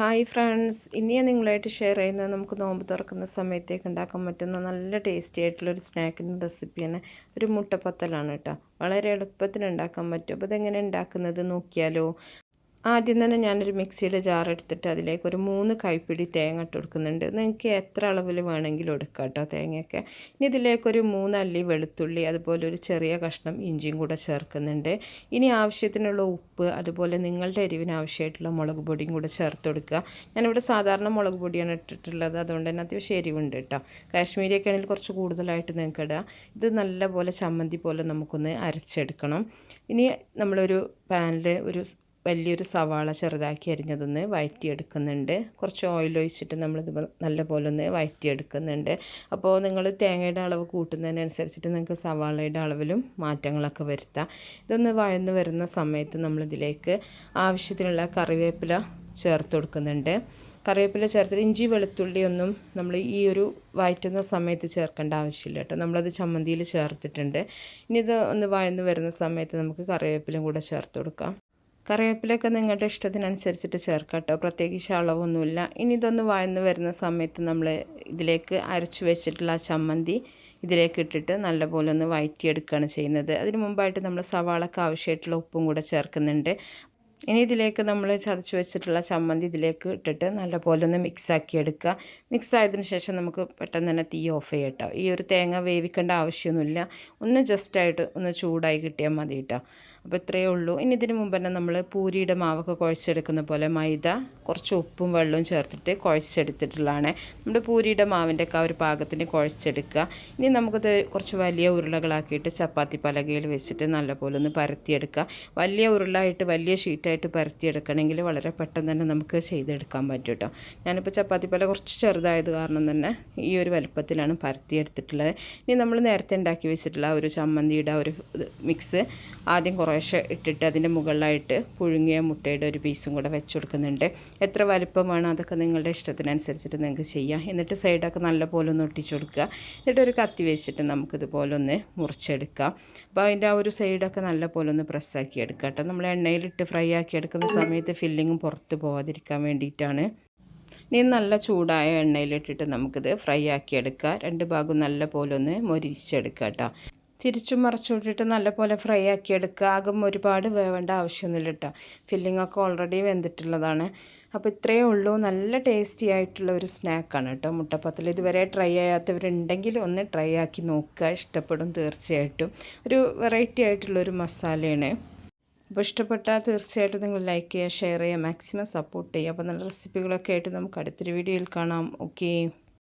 Hi friends ഇനി ഞാൻ നിങ്ങളായിട്ട് ഷെയർ ചെയ്യുന്നത് നമുക്ക് നോമ്പ് തുറക്കുന്ന സമയത്തേക്ക് ഉണ്ടാക്കാൻ പറ്റുന്ന നല്ല ടേസ്റ്റി ആയിട്ടുള്ളൊരു സ്നാക്കിന്റെ റെസിപ്പിയാണ് ഒരു മുട്ടപ്പത്തലാണ് കേട്ടോ. വളരെ എളുപ്പത്തിൽ ഉണ്ടാക്കാൻ പറ്റും. അപ്പോൾ ഇതെങ്ങനെ ഉണ്ടാക്കുന്നത് നോക്കിയാലോ. ആദ്യം തന്നെ ഞാനൊരു മിക്സിയുടെ ജാർ എടുത്തിട്ട് അതിലേക്ക് ഒരു മൂന്ന് കൈപ്പിടി തേങ്ങ ഇട്ട് കൊടുക്കുന്നുണ്ട്. നിങ്ങൾക്ക് എത്ര അളവിൽ വേണമെങ്കിലും എടുക്കാം കേട്ടോ തേങ്ങയൊക്കെ. ഇനി ഇതിലേക്കൊരു മൂന്നല്ലി വെളുത്തുള്ളി അതുപോലെ ഒരു ചെറിയ കഷ്ണം ഇഞ്ചിയും കൂടെ ചേർക്കുന്നുണ്ട്. ഇനി ആവശ്യത്തിനുള്ള ഉപ്പ് അതുപോലെ നിങ്ങളുടെ എരിവിന് ആവശ്യമായിട്ടുള്ള മുളക് പൊടിയും കൂടെ ചേർത്ത് കൊടുക്കുക. ഞാനിവിടെ സാധാരണ മുളക് പൊടിയാണ് ഇട്ടിട്ടുള്ളത് അതുകൊണ്ട് തന്നെ അത്യാവശ്യം എരിവുണ്ട് കേട്ടോ. കാശ്മീരിയൊക്കെ ആണെങ്കിൽ കുറച്ച് കൂടുതലായിട്ട് നിങ്ങൾക്ക് ഇടുക ഇത് നല്ലപോലെ ചമ്മന്തി പോലെ നമുക്കൊന്ന് അരച്ചെടുക്കണം. ഇനി നമ്മളൊരു പാനിൽ ഒരു വലിയൊരു സവാള ചെറുതാക്കി അരിഞ്ഞതൊന്ന് വഴറ്റിയെടുക്കുന്നുണ്ട് കുറച്ച് ഓയിൽ ഒഴിച്ചിട്ട് നമ്മളിത് നല്ലപോലെ ഒന്ന് വഴറ്റിയെടുക്കുന്നുണ്ട് അപ്പോൾ നിങ്ങൾ തേങ്ങയുടെ അളവ് കൂട്ടുന്നതിനനുസരിച്ചിട്ട് നിങ്ങൾക്ക് സവാളയുടെ അളവിലും മാറ്റങ്ങളൊക്കെ വരുത്താം. ഇതൊന്ന് വഴന്ന് വരുന്ന സമയത്ത് നമ്മളിതിലേക്ക് ആവശ്യത്തിനുള്ള കറിവേപ്പില ചേർത്ത് കൊടുക്കുന്നുണ്ട്. കറിവേപ്പില ചേർത്തിട്ട് ഇഞ്ചി വെളുത്തുള്ളി ഒന്നും നമ്മൾ ഈ ഒരു വഴറ്റുന്ന സമയത്ത് ചേർക്കേണ്ട ആവശ്യമില്ല കേട്ടോ. നമ്മളത് ചമ്മന്തിയിൽ ചേർത്തിട്ടുണ്ട്. ഇനി ഇത് ഒന്ന് വഴന്ന് വരുന്ന സമയത്ത് നമുക്ക് കറിവേപ്പിലും കൂടെ ചേർത്ത് കൊടുക്കാം. കറിവേപ്പിലൊക്കെ നിങ്ങളുടെ ഇഷ്ടത്തിനനുസരിച്ചിട്ട് ചേർക്കാം കേട്ടോ. പ്രത്യേകിച്ച് അളവൊന്നുമില്ല. ഇനി ഇതൊന്ന് വഴന്ന് വരുന്ന സമയത്ത് നമ്മൾ ഇതിലേക്ക് അരച്ചു വെച്ചിട്ടുള്ള ചമ്മന്തി ഇതിലേക്ക് ഇട്ടിട്ട് നല്ലപോലെ ഒന്ന് വഴറ്റിയെടുക്കുകയാണ് ചെയ്യുന്നത്. അതിന് മുമ്പായിട്ട് നമ്മൾ സവാളക്ക് ആവശ്യമായിട്ടുള്ള ഉപ്പും കൂടെ ചേർക്കുന്നുണ്ട്. ഇനി ഇതിലേക്ക് നമ്മൾ ചതച്ച് വെച്ചിട്ടുള്ള ചമ്മന്തി ഇതിലേക്ക് ഇട്ടിട്ട് നല്ലപോലെ ഒന്ന് മിക്സാക്കി എടുക്കുക. മിക്സ് ആയതിനു ശേഷം നമുക്ക് പെട്ടെന്ന് തന്നെ തീ ഓഫ് ചെയ്യാം കേട്ടോ. ഈ ഒരു തേങ്ങ വേവിക്കേണ്ട ആവശ്യമൊന്നുമില്ല. ഒന്ന് ജസ്റ്റായിട്ട് ഒന്ന് ചൂടായി കിട്ടിയാൽ മതി കേട്ടോ. അപ്പോൾ ഇത്രയേ ഉള്ളൂ. ഇനി ഇതിന് മുമ്പ് തന്നെ നമ്മൾ പൂരിയുടെ മാവൊക്കെ കുഴച്ചെടുക്കുന്ന പോലെ മൈദ കുറച്ച് ഉപ്പും വെള്ളവും ചേർത്തിട്ട് കുഴച്ചെടുത്തിട്ടുള്ളതാണ്. നമ്മുടെ പൂരിയുടെ മാവിന്റെ ഒക്കെ ആ ഒരു പാകത്തിന് കുഴച്ചെടുക്കുക. ഇനി നമുക്കത് കുറച്ച് വലിയ ഉരുളകളാക്കിയിട്ട് ചപ്പാത്തി പലകയിൽ വെച്ചിട്ട് നല്ലപോലെ ഒന്ന് പരത്തിയെടുക്കുക. വലിയ ഉരുളായിട്ട് വലിയ ഷീറ്റായിട്ട് പരത്തിയെടുക്കണമെങ്കിൽ വളരെ പെട്ടെന്ന് തന്നെ നമുക്ക് ചെയ്തെടുക്കാൻ പറ്റും കേട്ടോ ഞാനിപ്പോൾ ചപ്പാത്തി പല കുറച്ച് ചെറുതായത് കാരണം തന്നെ ഈ ഒരു വലുപ്പത്തിലാണ് പരത്തിയെടുത്തിട്ടുള്ളത്. ഇനി നമ്മൾ നേരത്തെ ഉണ്ടാക്കി വെച്ചിട്ടുള്ള ഒരു ചമ്മന്തിയുടെ ഒരു മിക്സ് ആദ്യം കുറേശ്ശെ ഇട്ടിട്ട് അതിന്റെ മുകളിലായിട്ട് പുഴുങ്ങിയ മുട്ടയുടെ ഒരു പീസും കൂടെ വെച്ച് കൊടുക്കുന്നുണ്ട്. എത്ര വലുപ്പം വേണോ അതൊക്കെ നിങ്ങളുടെ ഇഷ്ടത്തിനനുസരിച്ചിട്ട് നിങ്ങൾക്ക് ചെയ്യാം. എന്നിട്ട് സൈഡൊക്കെ നല്ല പോലെ ഒന്ന് ഒട്ടിച്ചു കൊടുക്കുക. എന്നിട്ട് ഒരു കത്തി വെച്ചിട്ട് നമുക്കിതുപോലെ ഒന്ന് മുറിച്ചെടുക്കാം. അപ്പോൾ അതിന്റെ ആ ഒരു സൈഡൊക്കെ നല്ല പോലെ ഒന്ന് പ്രസ്സാക്കി എടുക്കാം കേട്ടോ നമ്മൾ എണ്ണയിലിട്ട് ഫ്രൈ ആക്കി എടുക്കുന്ന സമയത്ത് ഫില്ലിങ്ങും പുറത്ത് പോകാതിരിക്കാൻ വേണ്ടിയിട്ടാണ്. ഇനി നല്ല ചൂടായ എണ്ണയിലിട്ടിട്ട് നമുക്കിത് ഫ്രൈ ആക്കി എടുക്കാം. രണ്ട് ഭാഗം നല്ല പോലെ ഒന്ന് മൊരിച്ചെടുക്കുക കേട്ടോ. തിരിച്ചും മറച്ചു വിട്ടിട്ട് നല്ലപോലെ ഫ്രൈ ആക്കി എടുക്കുക. ആകും ഒരുപാട് വേവേണ്ട ആവശ്യമൊന്നുമില്ല കേട്ടോ. ഫില്ലിങ്ങൊക്കെ ഓൾറെഡി വെന്തിട്ടുള്ളതാണ്. അപ്പോൾ ഇത്രയേ ഉള്ളൂ. നല്ല ടേസ്റ്റി ആയിട്ടുള്ള ഒരു സ്നാക്കാണ് കേട്ടോ. മുട്ടപ്പത്തിൽ ഇതുവരെ ട്രൈ ചെയ്യാത്തവരുണ്ടെങ്കിൽ ഒന്ന് ട്രൈ ആക്കി നോക്കുക. ഇഷ്ടപ്പെടും തീർച്ചയായിട്ടും. ഒരു വെറൈറ്റി ആയിട്ടുള്ളൊരു മസാലയാണ്. അപ്പോൾ ഇഷ്ടപ്പെട്ടാൽ തീർച്ചയായിട്ടും നിങ്ങൾ ലൈക്ക് ചെയ്യുക ഷെയർ ചെയ്യുക മാക്സിമം സപ്പോർട്ട് ചെയ്യുക. അപ്പോൾ നല്ല റെസിപ്പികളൊക്കെ ആയിട്ട് നമുക്ക് അടുത്തൊരു വീഡിയോയിൽ കാണാം. ഓക്കേ